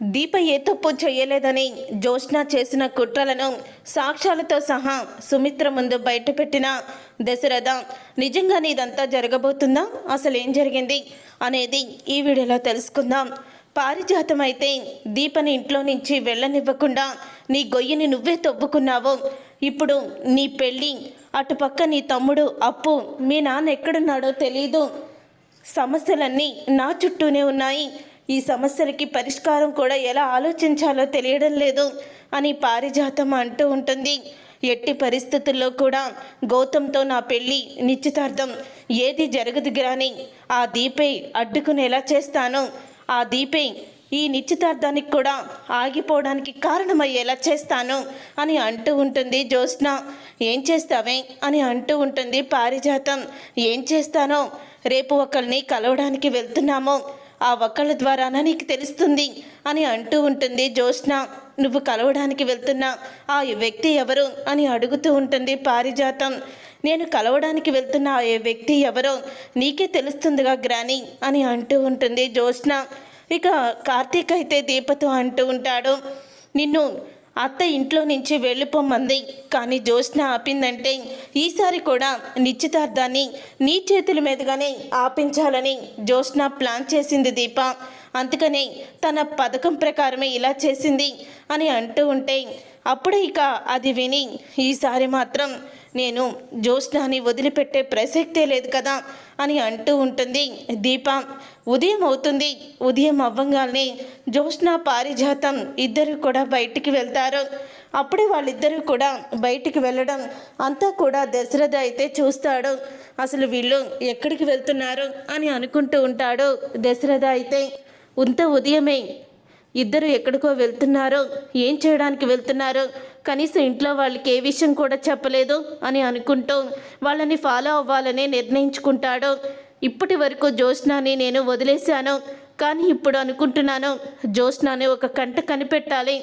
దీప ఏ తప్పు చేయలేదని జోష్న చేసిన కుట్రలను సాక్ష్యాలతో సహా సుమిత్ర ముందు బయటపెట్టిన దశరథ నిజంగానే ఇదంతా జరగబోతుందా? అసలు ఏం జరిగింది? అనేది ఈ వీడియోలో తెలుసుకుందాం. పారిజాతం అయితే దీపని ఇంట్లో నుంచి వెళ్ళనివ్వకుండా నీ గొయ్యిని నువ్వే తవ్వుకున్నావు. ఇప్పుడు నీ పెళ్ళి అటుపక్క నీ తమ్ముడు అప్పు మీ నాన్న ఎక్కడున్నాడో తెలీదు. సమస్యలన్నీ నా చుట్టూనే ఉన్నాయి. ఈ సమస్యలకి పరిష్కారం కూడా ఎలా ఆలోచించాలో తెలియడం లేదు అని పారిజాతం అంటూ ఉంటుంది. ఎట్టి పరిస్థితుల్లో కూడా గౌతమ్తో నా పెళ్ళి నిశ్చితార్థం ఏది జరగదు గ్రాని ఆ దీపే అడ్డుకునేలా చేస్తాను. ఆ దీపే ఈ నిశ్చితార్థానికి కూడా ఆగిపోవడానికి కారణమయ్యేలా చేస్తాను అని అంటూ ఉంటుంది జ్యోత్స్న. ఏం చేస్తావే అని అంటూ ఉంటుంది పారిజాతం. ఏం చేస్తానో? రేపు ఒకరిని కలవడానికి వెళ్తున్నాము. ఆ ఒక్కళ్ళ ద్వారాన నీకు తెలుస్తుంది? అని అంటూ ఉంటుంది జ్యోత్స్న. నువ్వు కలవడానికి వెళ్తున్నా. ఆ వ్యక్తి ఎవరు? అని అడుగుతూ ఉంటుంది పారిజాతం. నేను కలవడానికి వెళ్తున్న ఆ వ్యక్తి ఎవరో? నీకే తెలుస్తుందిగా గ్రాని అని అంటూ ఉంటుంది జ్యోత్స్న. ఇక కార్తీక్ అయితే దీపతో అంటూ ఉంటాడు. నిన్ను అత్త ఇంట్లో నుంచి వెళ్ళిపోమంది. కానీ జ్యోత్స్న ఆపిందంటే ఈసారి కూడా నిశ్చితార్థాన్ని నీ చేతుల మీదుగానే ఆపించాలని జ్యోత్స్న ప్లాన్ చేసింది దీప. అందుకనే తన పథకం ప్రకారమే ఇలా చేసింది అని అంటూ ఉంటే అప్పుడే ఇక అది విని ఈసారి మాత్రం నేను జ్యోత్స్నాని వదిలిపెట్టే ప్రసక్తే లేదు కదా అని అంటూ ఉంటుంది దీప. ఉదయం అవుతుంది. ఉదయం అవ్వంగానే జ్యోత్స్న పారిజాతం ఇద్దరు కూడా బయటికి వెళ్తారు. అప్పుడే వాళ్ళిద్దరూ కూడా బయటికి వెళ్ళడం అంతా కూడా దశరథ అయితే చూస్తాడు. అసలు వీళ్ళు ఎక్కడికి వెళ్తున్నారు అని అనుకుంటూ ఉంటాడు దశరథ అయితే. ఇంత ఉదయమే ఇద్దరు ఎక్కడికో వెళ్తున్నారో. ఏం చేయడానికి వెళ్తున్నారో? కనీసం ఇంట్లో వాళ్ళకి ఏ విషయం కూడా చెప్పలేదు అని అనుకుంటూ వాళ్ళని ఫాలో అవ్వాలని నిర్ణయించుకుంటాడు. ఇప్పటి వరకు జ్యోత్స్నాని నేను వదిలేశాను. కానీ ఇప్పుడు అనుకుంటున్నాను జ్యోత్స్నాని ఒక కంట కనిపెట్టాలి.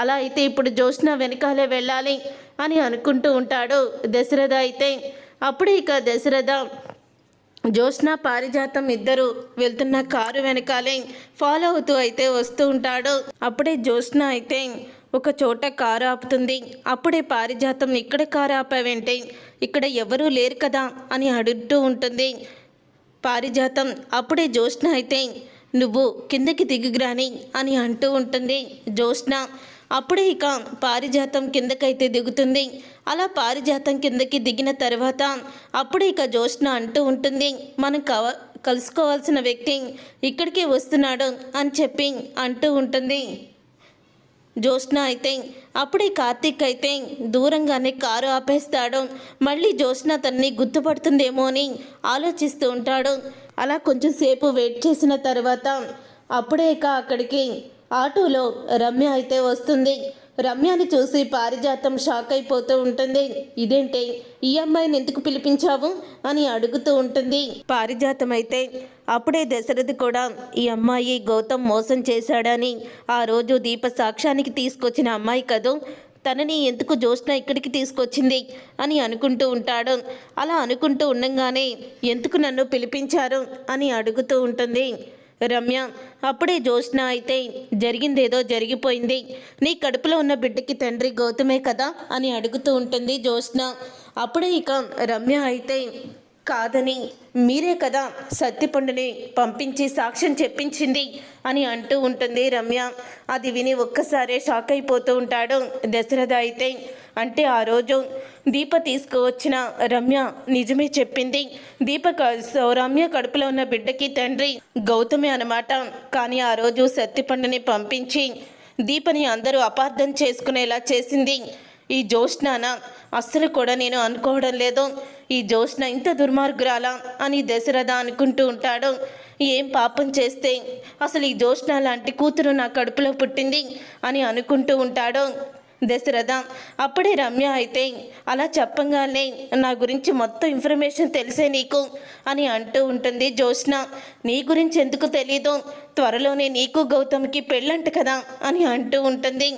అలా అయితే ఇప్పుడు జ్యోత్స్న వెనకాలే వెళ్ళాలి అని అనుకుంటూ ఉంటాడు దశరథ అయితే. అప్పుడు ఇక దశరథ జ్యోత్స్న పారిజాతం ఇద్దరు వెళ్తున్న కారు వెనకాలే ఫాలో అవుతూ అయితే వస్తూ ఉంటాడు. అప్పుడే జ్యోత్స్న అయితే ఒక చోట కారు ఆపుతుంది. అప్పుడే పారిజాతం ఇక్కడ కారు ఆపావేంటి? ఇక్కడ ఎవరూ లేరు కదా అని అడుగుతూ ఉంటుంది. పారిజాతం. అప్పుడే జ్యోత్స్న అయితే నువ్వు కిందకి దిగుగ్రాని అని అంటూ ఉంటుంది జ్యోత్స్న. అప్పుడే ఇక పారిజాతం కిందకైతే దిగుతుంది. అలా పారిజాతం కిందకి దిగిన తర్వాత అప్పుడే ఇక జ్యోత్స్న అంటూ ఉంటుంది మనం కవ కలుసుకోవాల్సిన వ్యక్తి ఇక్కడికే వస్తున్నాడు అని చెప్పి అంటూ ఉంటుంది. జ్యోత్స్న అయితే అప్పుడే కార్తీక్ అయితే దూరంగానే కారు ఆపేస్తాడు. మళ్ళీ జ్యోత్స్న తన్ని గుర్తుపడుతుందేమో అని ఆలోచిస్తూ ఉంటాడు. అలా కొంచెం సేపు వెయిట్ చేసిన తర్వాత అప్పుడే ఇక అక్కడికి ఆటోలో రమ్య అయితే వస్తుంది. రమ్యని చూసి పారిజాతం షాక్ అయిపోతూ ఉంటుంది. ఇదేంటి? ఈ అమ్మాయిని ఎందుకు పిలిపించావు? అని అడుగుతూ ఉంటుంది. పారిజాతం అయితే అప్పుడే దశరథి కూడా ఈ అమ్మాయి గౌతమ్ మోసం చేశాడని ఆ రోజు దీప సాక్ష్యానికి తీసుకొచ్చిన అమ్మాయి కదూ? తనని ఎందుకు జోష్న ఇక్కడికి తీసుకొచ్చింది? అని అనుకుంటూ ఉంటాడు. అలా అనుకుంటూ ఉండంగానే ఎందుకు నన్ను పిలిపించారు? అని అడుగుతూ ఉంటుంది. రమ్య అప్పుడే జ్యోత్స్న అయితే జరిగిందేదో జరిగిపోయింది. నీ కడుపులో ఉన్న బిడ్డకి తండ్రి గౌతమే కదా అని అడుగుతూ ఉంటుంది జ్యోత్స్న. అప్పుడే ఇక రమ్య అయితే కాదని మీరే కదా సత్యపండుని పంపించి సాక్ష్యం చెప్పించింది అని అంటూ ఉంటుంది రమ్య. అది విని ఒక్కసారే షాక్ అయిపోతూ ఉంటాడు దశరథ అయితే. అంటే ఆ రోజు దీప తీసుకువచ్చిన రమ్య నిజమే చెప్పింది. దీప రమ్య కడుపులో ఉన్న బిడ్డకి తండ్రి గౌతమి అన్నమాట. కానీ ఆ రోజు సత్యపండుని పంపించి దీపని అందరూ అపార్థం చేసుకునేలా చేసింది. ఈ జ్యోష్నాన అస్సలు కూడా నేను అనుకోవడం లేదు. ఈ జ్యోత్స్న ఇంత దుర్మార్గురాలా అని దశరథ అనుకుంటూ ఉంటాడు. ఏం పాపం చేస్తే అసలు ఈ జ్యోత్స్న లాంటి కూతురు నా కడుపులో పుట్టింది అని అనుకుంటూ ఉంటాడు. దశరథ అప్పుడే రమ్య అయితే అలా చెప్పంగానే నా గురించి మొత్తం ఇన్ఫర్మేషన్ తెలిసే నీకు అని అంటూ ఉంటుంది జ్యోత్స్న. నీ గురించి ఎందుకు తెలీదు? త్వరలోనే నీకు గౌతమ్కి పెళ్ళంట కదా అని అంటూ ఉంటుంది.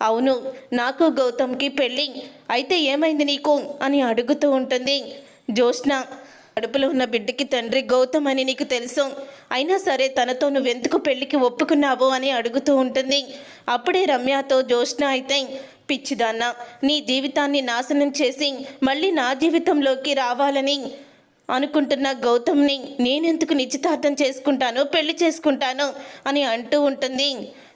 అవును నాకు గౌతమ్కి పెళ్ళి. అయితే ఏమైంది నీకు? అని అడుగుతూ ఉంటుంది. జ్యోష్ణ కడుపులో ఉన్న బిడ్డకి తండ్రి గౌతమ్ అని నీకు తెలుసు. అయినా సరే తనతో నువ్వెందుకు పెళ్ళికి ఒప్పుకున్నావు అని అడుగుతూ ఉంటుంది. అప్పుడే రమ్యతో జ్యోష్ణ అయితే పిచ్చిదాన్న నీ జీవితాన్ని నాశనం చేసి మళ్ళీ నా జీవితంలోకి రావాలని అనుకుంటున్న గౌతమ్ని నేనెందుకు నిశ్చితార్థం చేసుకుంటాను పెళ్ళి చేసుకుంటాను అని అంటూ ఉంటుంది.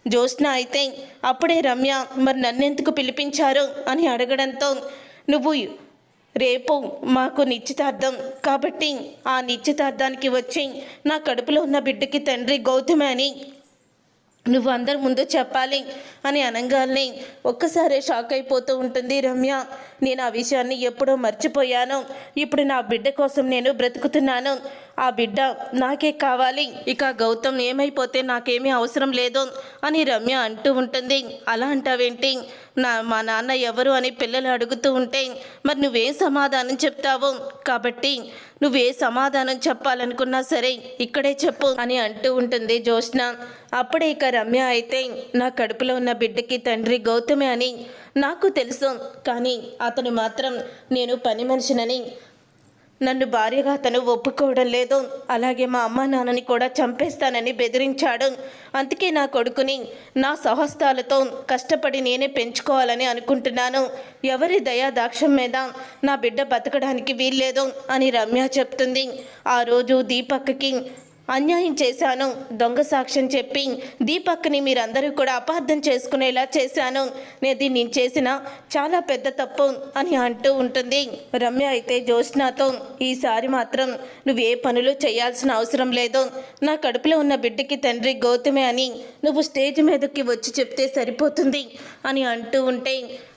జ్యోత్స్న అయితే అప్పుడే రమ్య మరి నన్నెందుకు పిలిపించారు? అని అడగడంతో నువ్వు రేపు మాకు నిశ్చితార్థం కాబట్టి ఆ నిశ్చితార్థానికి వచ్చి నా కడుపులో ఉన్న బిడ్డకి తండ్రి గౌతమే అని నువ్వు అందరి ముందు చెప్పాలి అని అనగానే ఒక్కసారే షాక్ అయిపోతూ ఉంటుంది రమ్య. నేను ఆ విషయాన్ని ఎప్పుడో మర్చిపోయాను. ఇప్పుడు నా బిడ్డ కోసం నేను బ్రతుకుతున్నాను. ఆ బిడ్డ నాకే కావాలి. ఇక గౌతమ్ ఏమైపోతే నాకేమీ అవసరం లేదు అని రమ్య అంటూ ఉంటుంది. అలా అంటావేంటి? నా మా నాన్న ఎవరు అని పిల్లలు అడుగుతూ ఉంటే మరి నువ్వేం సమాధానం చెప్తావు. కాబట్టి నువ్వే సమాధానం చెప్పాలనుకున్నా సరే ఇక్కడే చెప్పు అని అంటూ ఉంటుంది జ్యోత్స్న. అప్పుడే ఇక రమ్య అయితే నా కడుపులో ఉన్న బిడ్డకి తండ్రి గౌతమే అని నాకు తెలుసు. కానీ అతను మాత్రం నేను పని మనిషినని నన్ను భార్యగా అతను ఒప్పుకోవడం లేదు. అలాగే మా అమ్మ నాన్నని కూడా చంపేస్తానని బెదిరించాడు. అందుకే నా కొడుకుని నా సహస్తాలతో కష్టపడి నేనే పెంచుకోవాలని అనుకుంటున్నాను. ఎవరి దయా దాక్షం మీద నా బిడ్డ బతకడానికి వీల్లేదు అని రమ్య చెప్తుంది. ఆ రోజు దీపక్కి అన్యాయం చేశాను దొంగ సాక్ష్యం చెప్పి దీపక్ని మీరందరూ కూడా అపార్థం చేసుకునేలా చేశాను. నేను నేను చేసిన చాలా పెద్ద తప్పు అని అంటూ ఉంటుంది. రమ్య అయితే జ్యోత్స్నాతో ఈసారి మాత్రం నువ్వు ఏ పనులు చేయాల్సిన అవసరం లేదు. నా కడుపులో ఉన్న బిడ్డకి తండ్రి గౌతమే అని నువ్వు స్టేజ్ మీదకి వచ్చి చెప్తే సరిపోతుంది అని అంటూ ఉంటే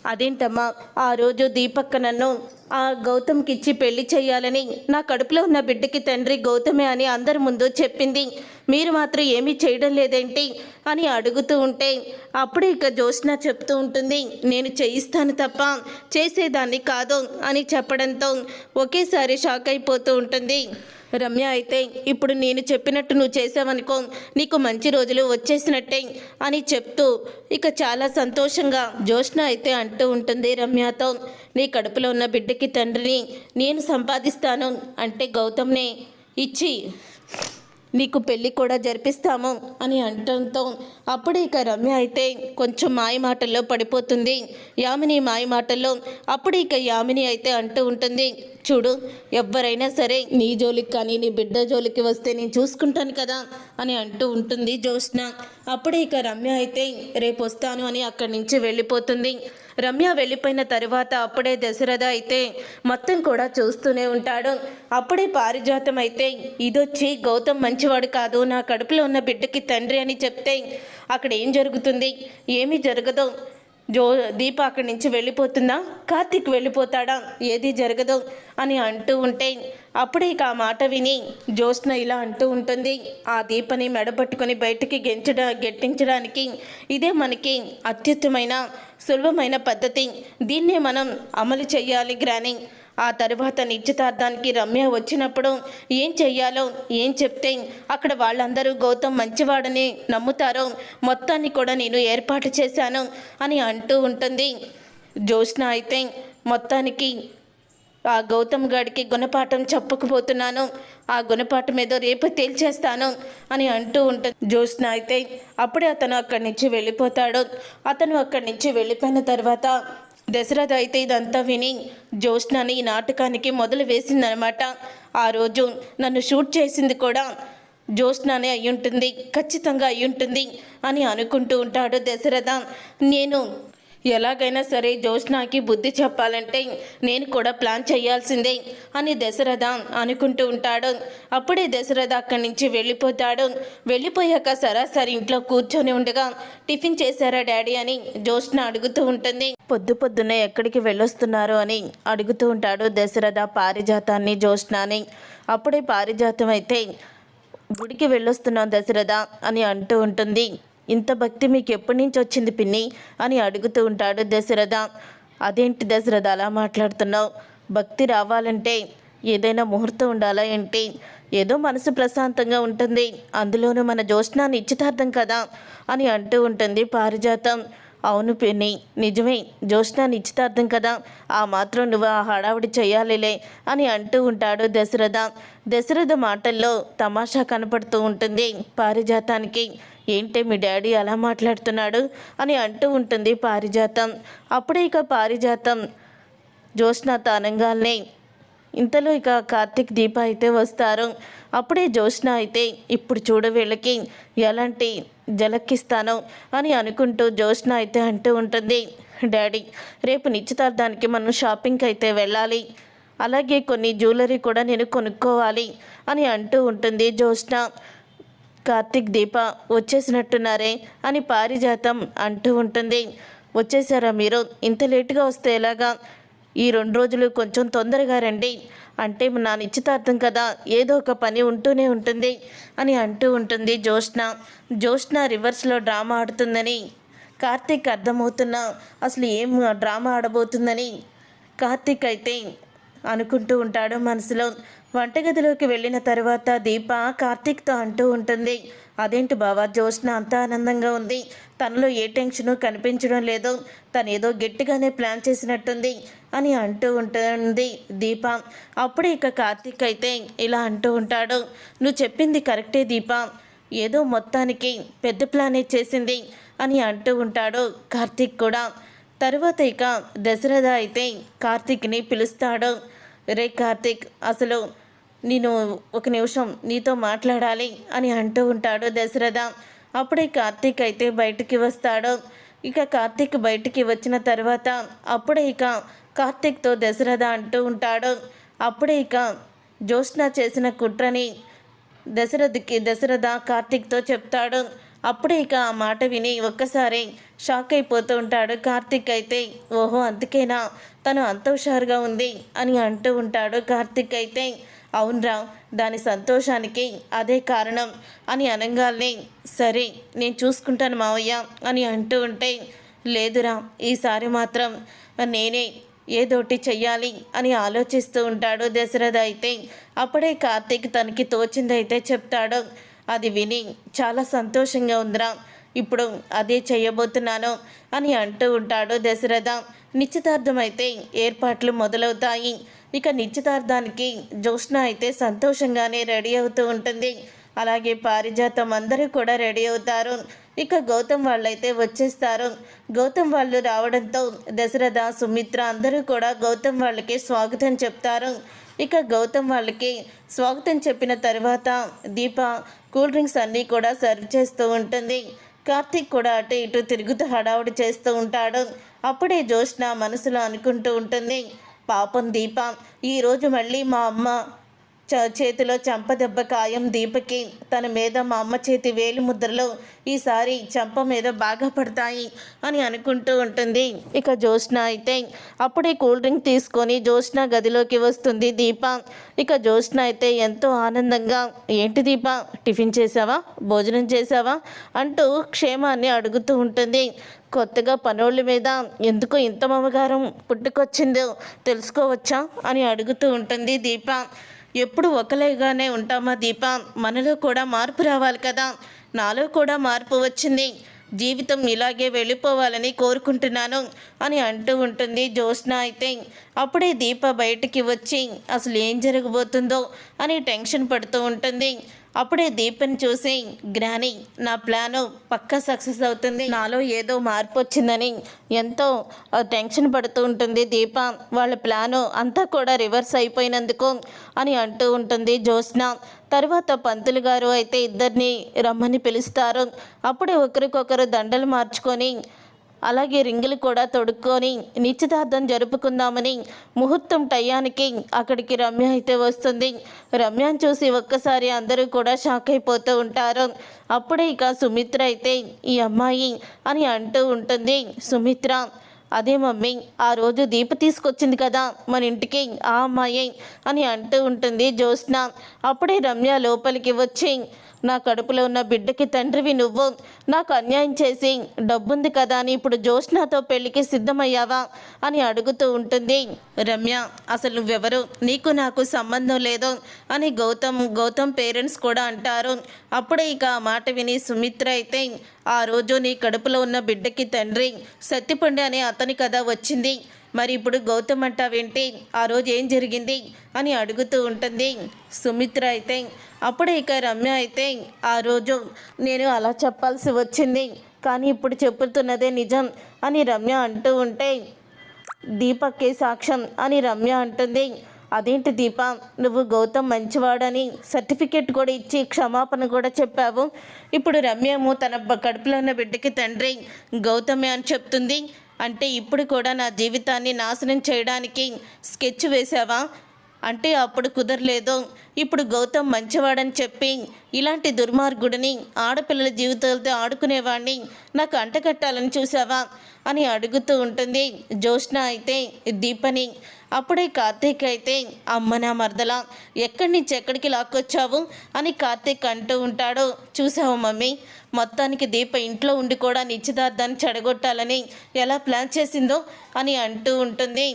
అదేంటమ్మా? ఆ రోజు దీపక్క నన్ను ఆ గౌతమ్కి ఇచ్చి పెళ్ళి చేయాలని నా కడుపులో ఉన్న బిడ్డకి తండ్రి గౌతమే అని అందరి ముందు చెప్పింది. మీరు మాత్రం ఏమీ చేయడం లేదేంటి? అని అడుగుతూ ఉంటే అప్పుడే ఇక జోష్న చెప్తూ ఉంటుంది నేను చేయిస్తాను తప్ప చేసేదాన్ని కాదు అని చెప్పడంతో ఒకేసారి షాక్ అయిపోతూ ఉంటుంది. రమ్య అయితే ఇప్పుడు నేను చెప్పినట్టు నువ్వు చేసావనుకో నీకు మంచి రోజులు వచ్చేసినట్టే అని చెప్తూ ఇక చాలా సంతోషంగా జ్యోష్ణ అయితే అంటూ ఉంటుంది రమ్యతో నీ కడుపులో ఉన్న బిడ్డకి తండ్రిని నేను సంపాదిస్తాను అంటే గౌతమ్నే ఇచ్చి నీకు పెళ్ళి కూడా జరిపిస్తాము అని అంటంతో అప్పుడు ఇక రమ్య అయితే కొంచెం మాయ మాటల్లో పడిపోతుంది. యామిని మాయ మాటల్లో అప్పుడు ఇక యామిని అయితే అంటూ ఉంటుంది. చూడు ఎవరైనా సరే నీ జోలికి కానీ నీ బిడ్డ జోలికి వస్తే నేను చూసుకుంటాను కదా అని అంటూ ఉంటుంది జ్యోత్స్న. అప్పుడే ఇక రమ్య అయితే రేపు వస్తాను అని అక్కడి నుంచి వెళ్ళిపోతుంది. రమ్య వెళ్ళిపోయిన తర్వాత అప్పుడే దశరథ అయితే మొత్తం కూడా చూస్తూనే ఉంటాడు. అప్పుడే పారిజాతం అయితే ఇదొచ్చి గౌతమ్ మంచివాడు కాదు నా కడుపులో ఉన్న బిడ్డకి తండ్రి అని చెప్తే అక్కడ ఏం జరుగుతుంది? ఏమీ జరగదు. జో దీప అక్కడి నుంచి వెళ్ళిపోతుందా? కార్తీక్ వెళ్ళిపోతాడా? ఏది జరగదు అని అంటూ ఉంటే అప్పుడే ఇక ఆ మాట విని జ్యోత్స్న ఇలా అంటూ ఉంటుంది. ఆ దీపని మెడపట్టుకొని బయటికి గెంచడ గెట్టించడానికి ఇదే మనకి అత్యుత్తమైన సులభమైన పద్ధతి. దీన్నే మనం అమలు చేయాలి గ్రానింగ్ ఆ తర్వాత నిశ్చితార్థానికి రమ్య వచ్చినప్పుడు ఏం చెయ్యాలో ఏం చెప్తే అక్కడ వాళ్ళందరూ గౌతమ్ మంచివాడని నమ్ముతారో మొత్తాన్ని కూడా నేను ఏర్పాటు చేశాను అని అంటూ ఉంటుంది. జ్యోత్స్న అయితే మొత్తానికి ఆ గౌతమ్ గాడికి గుణపాఠం చెప్పకపోతున్నాను. ఆ గుణపాఠం ఏదో రేపు తేల్చేస్తాను అని అంటూ ఉంటుంది. జ్యోత్స్న అయితే అప్పుడే అతను అక్కడి నుంచి వెళ్ళిపోతాడు. అతను అక్కడి నుంచి వెళ్ళిపోయిన తర్వాత దశరథ అయితే ఇదంతా విని జ్యోష్ణని ఈ నాటకానికి మొదలు వేసిందనమాట. ఆ రోజు నన్ను షూట్ చేసింది కూడా జ్యోష్ణనే అయ్యుంటుంది ఖచ్చితంగా అయ్యుంటుంది అని అనుకుంటూ ఉంటాడు దశరథ. నేను ఎలాగైనా సరే జ్యోత్స్నాకి బుద్ధి చెప్పాలంటే నేను కూడా ప్లాన్ చేయాల్సిందే అని దశరథ అనుకుంటూ ఉంటాడు. అప్పుడే దశరథ అక్కడి నుంచి వెళ్ళిపోతాడు. వెళ్ళిపోయాక సరాసరి ఇంట్లో కూర్చొని ఉండగా టిఫిన్ చేశారా డాడీ? అని జ్యోత్స్న అడుగుతూ ఉంటుంది. పొద్దు పొద్దున్నే ఎక్కడికి వెళ్ళొస్తున్నారు? అని అడుగుతూ ఉంటాడు దశరథ పారిజాతాన్ని జ్యోత్స్నాని. అప్పుడే పారిజాతం అయితే గుడికి వెళ్ళొస్తున్నాం దశరథ అని అంటూ ఉంటుంది. ఇంత భక్తి మీకు ఎప్పటి నుంచి వచ్చింది పిన్ని? అని అడుగుతూ ఉంటాడు దశరథ. అదేంటి దశరథ అలా మాట్లాడుతున్నావు? భక్తి రావాలంటే ఏదైనా ముహూర్తం ఉండాలా ఏంటి? ఏదో మనసు ప్రశాంతంగా ఉంటుంది. అందులోనూ మన జ్యోత్స్నా నిశ్చితార్థం కదా? అని అంటూ ఉంటుంది పారిజాతం. అవును పిన్ని నిజమే. జ్యోష్ణ నిశ్చితార్థం కదా. ఆ మాత్రం నువ్వు ఆ హడావుడి చేయాలిలే అని అంటూ ఉంటాడు దశరథ. దశరథ మాటల్లో తమాషా కనపడుతూ ఉంటుంది పారిజాతానికి. ఏంటే మీ డాడీ అలా మాట్లాడుతున్నాడు అని అంటూ ఉంటుంది పారిజాతం. అప్పుడే ఇక పారిజాతం. జ్యోష్ణ తనంగాల్నే ఇంతలో ఇక కార్తిక్ దీప అయితే వస్తారు. అప్పుడే జ్యోత్స్న అయితే ఇప్పుడు చూడ వీళ్ళకి ఎలాంటి జలక్కిస్తానో అని అనుకుంటూ జ్యోత్స్న అయితే అంటూ ఉంటుంది. డాడీ రేపు నిశ్చితార్థానికి మనం షాపింగ్కి అయితే వెళ్ళాలి. అలాగే కొన్ని జ్యువెలరీ కూడా నేను కొనుక్కోవాలి అని అంటూ ఉంటుంది జ్యోత్స్న. కార్తిక్ దీప వచ్చేసినట్టున్నారే అని పారిజాతం అంటూ ఉంటుంది. వచ్చేసారా మీరు? ఇంత లేటుగా వస్తే ఎలాగా? ఈ రెండు రోజులు కొంచెం తొందరగా రండి. అంటే నా నిశ్చితార్థం కదా ఏదో ఒక పని ఉంటూనే ఉంటుంది అని అంటూ ఉంటుంది జ్యోష్ణ జ్యోష్ణ రివర్స్లో డ్రామా ఆడుతుందని. కార్తీక్ అర్థమవుతున్నా అసలు ఏం డ్రామా ఆడబోతుందని కార్తీక్ అయితే అనుకుంటూ ఉంటాడు మనసులో. వంటగదిలోకి వెళ్ళిన తర్వాత దీప కార్తీక్తో అంటూ ఉంటుంది అదేంటి బావా జ్యోత్స్న అంత ఆనందంగా ఉంది. తనలో ఏ టెన్షను కనిపించడం లేదు. తను ఏదో గట్టిగానే ప్లాన్ చేసినట్టుంది అని అంటూ ఉంటుంది దీప. అప్పుడే ఇక కార్తీక్ అయితే ఇలా అంటూ ఉంటాడు నువ్వు చెప్పింది కరెక్టే దీప. ఏదో మొత్తానికి పెద్ద ప్లానే చేసింది అని అంటూ ఉంటాడు కార్తీక్ కూడా. తర్వాత ఇక దశరథ అయితే కార్తీక్ని పిలుస్తాడు. రే కార్తీక్ అసలు నేను ఒక నిమిషం నీతో మాట్లాడాలి అని అంటూ ఉంటాడు దశరథ. అప్పుడే కార్తీక్ అయితే బయటికి వస్తాడు. ఇక కార్తీక్ బయటికి వచ్చిన తర్వాత అప్పుడే ఇక కార్తీక్తో దశరథ అంటూ ఉంటాడు. అప్పుడే ఇక జ్యోత్స్న చేసిన కుట్రని దశరథకి దశరథ కార్తీక్తో చెప్తాడు. అప్పుడే ఇక ఆ మాట విని ఒక్కసారి షాక్ అయిపోతూ ఉంటాడు కార్తీక్ అయితే. ఓహో అందుకేనా? తను అంత హుషారుగా ఉంది అని అంటూ ఉంటాడు కార్తీక్ అయితే. అవునరా దాని సంతోషానికి అదే కారణం అని అనగానే సరే నేను చూసుకుంటాను మావయ్య అని అంటూ ఉంటే లేదురా ఈసారి మాత్రం నేనే ఏదోటి చెయ్యాలి అని ఆలోచిస్తూ ఉంటాడు దశరథ అయితే. అప్పుడే కార్తీక్ తనకి తోచిందైతే చెప్తాడు అది విని చాలా సంతోషంగా ఉందిరా ఇప్పుడు అదే చేయబోతున్నాను అని అంటూ ఉంటాడు దశరథ. నిశ్చితార్థమైతే ఏర్పాట్లు మొదలవుతాయి. ఇక నిశ్చితార్థానికి జ్యోత్స్న అయితే సంతోషంగానే రెడీ అవుతూ ఉంటుంది. అలాగే పారిజాతం అందరూ కూడా రెడీ అవుతారు. ఇక గౌతమ్ వాళ్ళైతే వచ్చేస్తారు. గౌతమ్ వాళ్ళు రావడంతో దశరథ సుమిత్ర అందరూ కూడా గౌతమ్ వాళ్ళకి స్వాగతం చెప్తారు. ఇక గౌతమ్ వాళ్ళకి స్వాగతం చెప్పిన తర్వాత దీప కూల్ డ్రింక్స్ అన్నీ కూడా సర్వ్ చేస్తూ ఉంటుంది. కార్తీక్ కూడా అటు ఇటు తిరుగుతూ హడావుడి చేస్తూ ఉంటాడు. అప్పుడే జ్యోష్న మనసులో అనుకుంటూ ఉంటుంది పాపం దీప ఈరోజు మళ్ళీ మా అమ్మ చేతిలో చంపదెబ్బ కాయం దీపకి. తన మీద మా అమ్మ చేతి వేలి ముద్రలో ఈసారి చంప మీద బాగా పడతాయి అని అనుకుంటూ ఉంటుంది. ఇక జ్యోత్స్న అయితే అప్పుడే కూల్ డ్రింక్ తీసుకొని జ్యోత్స్న గదిలోకి వస్తుంది దీప. ఇక జ్యోత్స్న అయితే ఎంతో ఆనందంగా ఏంటి దీప టిఫిన్ చేసావా భోజనం చేసావా అంటూ క్షేమాన్ని అడుగుతూ ఉంటుంది. కొత్తగా పనోళ్ళ మీద ఎందుకో ఇంత మమకారం? పుట్టుకొచ్చిందో తెలుసుకోవచ్చా? అని అడుగుతూ ఉంటుంది దీప. ఎప్పుడు ఒకలేగానే ఉంటామా దీప? మనలో కూడా మార్పు రావాలి కదా. నాలో కూడా మార్పు వచ్చింది. జీవితం ఇలాగే వెళ్ళిపోవాలని కోరుకుంటున్నాను అని అంటూ ఉంటుంది జ్యోత్స్న అయితే. అప్పుడే దీప బయటికి వచ్చి అసలు ఏం జరగబోతుందో? అని టెన్షన్ పడుతూ ఉంటుంది. అప్పుడే దీపని చూసి గ్రాని నా ప్లాను పక్కా సక్సెస్ అవుతుంది. నాలో ఏదో మార్పు వచ్చిందని ఎంతో టెన్షన్ పడుతూ ఉంటుంది దీప. వాళ్ళ ప్లాను అంతా కూడా రివర్స్ అయిపోయినందుకు అని అంటూ ఉంటుంది జ్యోత్స్న. తర్వాత పంతులు గారు అయితే ఇద్దరిని రమ్మని పిలుస్తారు. అప్పుడే ఒకరికొకరు దండలు మార్చుకొని అలాగే రింగులు కూడా తొడుక్కొని నిశ్చితార్థం జరుపుకుందామని ముహూర్తం టయానికి అక్కడికి రమ్య అయితే వస్తుంది. రమ్యను చూసి ఒక్కసారి అందరూ కూడా షాక్ అయిపోతూ ఉంటారు. అప్పుడే ఇక సుమిత్ర అయితే ఈ అమ్మాయి అని అంటూ ఉంటుంది. సుమిత్ర అదే మమ్మీ ఆ రోజు దీప తీసుకొచ్చింది కదా మన ఇంటికి ఆ అమ్మాయి అని అంటూ ఉంటుంది జ్యోత్స్న. అప్పుడే రమ్య లోపలికి వచ్చి నా కడుపులో ఉన్న బిడ్డకి తండ్రివి నువ్వు. నాకు అన్యాయం చేసి డబ్బుంది కదా అని ఇప్పుడు జ్యోత్స్నాతో పెళ్ళికి సిద్ధమయ్యావా? అని అడుగుతూ ఉంటుంది. రమ్య అసలు నువ్వెవరు? నీకు నాకు సంబంధం లేదు అని గౌతమ్ గౌతమ్ పేరెంట్స్ కూడా అంటారు. అప్పుడే ఇక ఆ మాట విని సుమిత్ర అయితే ఆ రోజు నీ కడుపులో ఉన్న బిడ్డకి తండ్రి సత్తిపండి అనే అతని కథ వచ్చింది. మరి ఇప్పుడు గౌతమ్ అంటావేంటి? ఆ రోజు ఏం జరిగింది? అని అడుగుతూ ఉంటుంది. సుమిత్ర అయితే అప్పుడు ఇక రమ్య అయితే ఆ రోజు నేను అలా చెప్పాల్సి వచ్చింది. కానీ ఇప్పుడు చెప్పుతున్నదే నిజం అని రమ్య అంటూ ఉంటే దీపక్కే సాక్ష్యం అని రమ్య అంటుంది. అదేంటి దీప? నువ్వు గౌతమ్ మంచివాడని సర్టిఫికెట్ కూడా ఇచ్చి క్షమాపణ కూడా చెప్పావు. ఇప్పుడు రమ్యము తన కడుపులో ఉన్న బిడ్డకి తండ్రి గౌతమే అని చెప్తుంది. అంటే ఇప్పుడు కూడా నా జీవితాన్ని నాశనం చేయడానికి స్కెచ్ వేసావా అంటే అప్పుడు కుదరలేదు. ఇప్పుడు గౌతమ్ మంచివాడని చెప్పి ఇలాంటి దుర్మార్గుడిని ఆడపిల్లల జీవితాలతో ఆడుకునేవాడిని నాకు అంటకట్టాలని చూసావా అని అడుగుతూ ఉంటుంది జ్యోత్స్న అయితే దీపని. అప్పుడే కార్తీక్ అయితే అమ్మ నా మరదల ఎక్కడి నుంచి ఎక్కడికి లాక్కొచ్చావు అని కార్తీక్ అంటూ ఉంటాడు. చూసావు మమ్మీ? మొత్తానికి దీప ఇంట్లో ఉండి కూడా నిశ్చితార్థాన్ని చెడగొట్టాలని ఎలా ప్లాన్ చేసిందో అని అంటూ ఉంటుంది.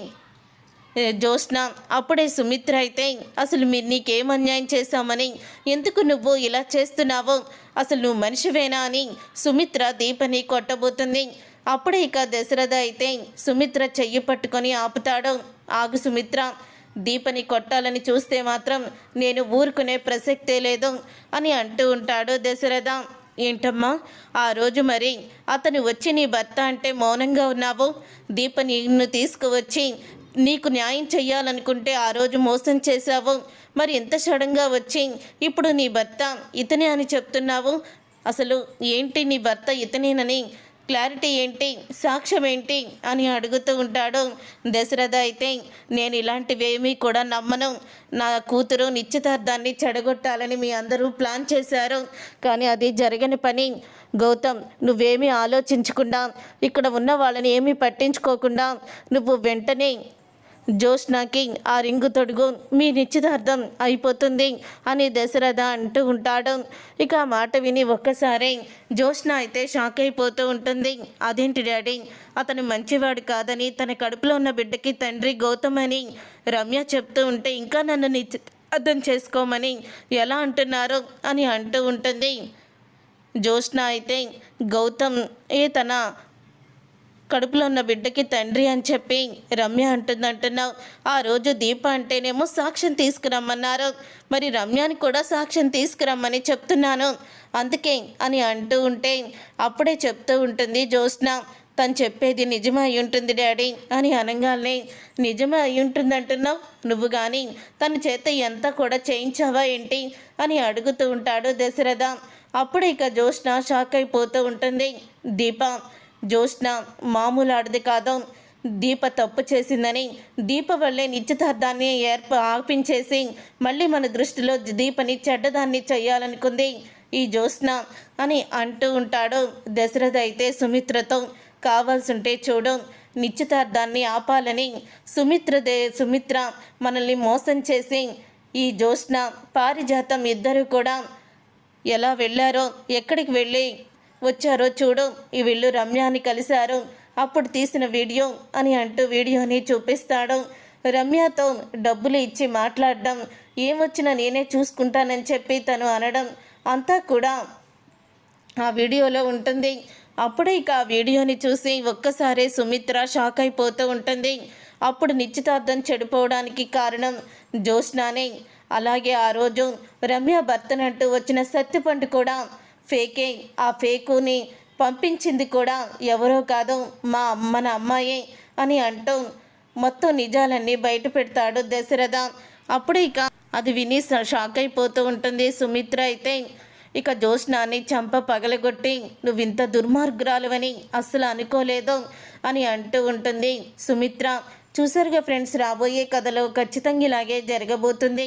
జ్యోత్స్న అప్పుడే సుమిత్ర అయితే అసలు మీరు నీకేం అన్యాయం చేశామని? ఎందుకు నువ్వు ఇలా చేస్తున్నావు? అసలు నువ్వు మనిషివేనా? అని సుమిత్ర దీపని కొట్టబోతుంది. అప్పుడే ఇక దశరథ అయితే సుమిత్ర చెయ్యి పట్టుకొని ఆపుతాడు. ఆగు సుమిత్ర దీపని కొట్టాలని చూస్తే మాత్రం నేను ఊరుకునే ప్రసక్తే లేదు అని అంటూ ఉంటాడు దశరథ. ఏంటమ్మా ఆ రోజు మరి అతను వచ్చి నీ భర్త అంటే మౌనంగా ఉన్నావు? దీప నిన్ను తీసుకువచ్చి నీకు న్యాయం చెయ్యాలనుకుంటే ఆ రోజు మోసం చేశావు. మరి ఎంత సడన్గా వచ్చి ఇప్పుడు నీ భర్త ఇతనే అని చెప్తున్నావు? అసలు ఏంటి నీ భర్త ఇతనేనని? క్లారిటీ ఏంటి? సాక్ష్యం ఏంటి? అని అడుగుతూ ఉంటాడు. దశరథ అయితే నేను ఇలాంటివేమీ కూడా నమ్మను. నా కూతురు నిశ్చితార్థాన్ని చెడగొట్టాలని మీ అందరూ ప్లాన్ చేశారు. కానీ అది జరగని పని. గౌతమ్ నువ్వేమీ ఆలోచించకుండా ఇక్కడ ఉన్న వాళ్ళని ఏమీ పట్టించుకోకుండా నువ్వు వెంటనే జ్యోత్స్నాకి ఆ రింగు తొడుగు మీ నిశ్చితార్థం అయిపోతుంది అని దశరథ అంటూ ఉంటాడు. ఇక ఆ మాట విని ఒక్కసారి జ్యోత్స్న అయితే షాక్ అయిపోతూ ఉంటుంది. అదేంటి డాడీ? అతను మంచివాడు కాదని తన కడుపులో ఉన్న బిడ్డకి తండ్రి గౌతమ్ అని రమ్య చెప్తూ ఉంటే ఇంకా నన్ను నిశ్చి అర్థం చేసుకోమని ఎలా అంటున్నారు? అని అంటూ ఉంటుంది. జ్యోత్స్న అయితే గౌతమ్ ఏ తన కడుపులో ఉన్న బిడ్డకి తండ్రి అని చెప్పి రమ్య అంటుందంటున్నావు. ఆ రోజు దీప అంటేనేమో సాక్ష్యం తీసుకురమ్మన్నారు. మరి రమ్యాని కూడా సాక్ష్యం తీసుకురమ్మని చెప్తున్నాను. అందుకే అని అంటూ ఉంటే అప్పుడే చెప్తూ ఉంటుంది జ్యోత్స్న. తను చెప్పేది నిజమే అయి ఉంటుంది డాడీ అని అనగానే. నిజమే అయి ఉంటుంది అంటున్నావు నువ్వు కానీ తన చేత ఎంత కూడా చేయించావా ఏంటి? అని అడుగుతూ ఉంటాడు దశరథ. అప్పుడు ఇక జ్యోత్స్న షాక్ అయిపోతూ ఉంటుంది. దీప జ్యోష్ణ మామూలు ఆడది కాదు. దీప తప్పు చేసిందని దీప వల్లే నిశ్చితార్థాన్ని ఏర్ప ఆపించేసి మళ్ళీ మన దృష్టిలో దీపని చెడ్డదాన్ని చేయాలనుకుంది ఈ జ్యోత్స్న అని అంటూ ఉంటాడు. దశరథ అయితే సుమిత్రతో కావాల్సుంటే చూడు నిశ్చితార్థాన్ని ఆపాలని సుమిత్ర దే సుమిత్ర మనల్ని మోసం చేసి ఈ జ్యోత్స్న పారిజాతం ఇద్దరు కూడా ఎలా వెళ్ళారో ఎక్కడికి వెళ్ళి వచ్చారో చూడు ఈ వీళ్ళు రమ్యాని కలిశారు. అప్పుడు తీసిన వీడియో అని అంటూ వీడియోని చూపిస్తాడు. రమ్యతో డబ్బులు ఇచ్చి మాట్లాడడం ఏమొచ్చినా నేనే చూసుకుంటానని చెప్పి తను అనడం అంతా కూడా ఆ వీడియోలో ఉంటుంది. అప్పుడే ఇక ఆ వీడియోని చూసి ఒక్కసారి సుమిత్ర షాక్ అయిపోతూ ఉంటుంది. అప్పుడు నిశ్చితార్థం చెడిపోవడానికి కారణం జ్యోత్స్నానే. అలాగే ఆ రోజు రమ్య భర్తనంటూ వచ్చిన సత్యపండు కూడా ఫేకే ఆ ఫేకుని పంపించింది కూడా ఎవరో కాదు మా మన అమ్మాయే అని అంటూ మొత్తం నిజాలన్నీ బయట పెడతాడు దశరథ. అప్పుడు ఇక అది విని షాక్ అయిపోతూ ఉంటుంది. సుమిత్ర అయితే ఇక జ్యోత్స్నాన్ని చంప పగలగొట్టి నువ్వు ఇంత దుర్మార్గురాలువని అస్సలు అనుకోలేదు అని అంటూ ఉంటుంది సుమిత్ర. చూసారుగా ఫ్రెండ్స్ రాబోయే కథలో ఖచ్చితంగా ఇలాగే జరగబోతుంది.